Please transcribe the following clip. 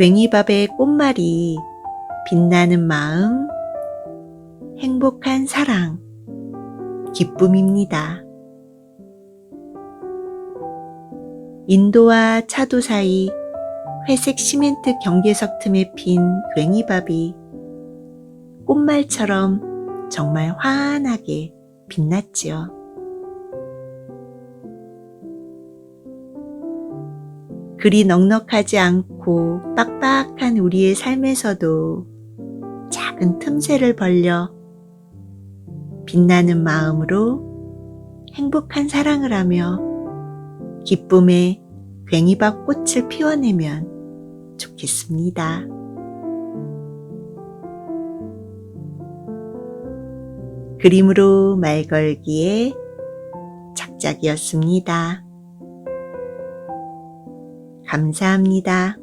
괭이밥의 꽃말이 빛나는 마음, 행복한 사랑, 기쁨입니다. 인도와 차도 사이 회색 시멘트 경계석 틈에 핀 괭이밥이 꽃말처럼 정말 환하게 빛났지요. 그리 넉넉하지 않고 빡빡한 우리의 삶에서도 작은 틈새를 벌려 빛나는 마음으로 행복한 사랑을 하며 기쁨의 괭이밥 꽃을 피워내면 좋겠습니다. 그림으로 말 걸기에 착작이었습니다. 감사합니다.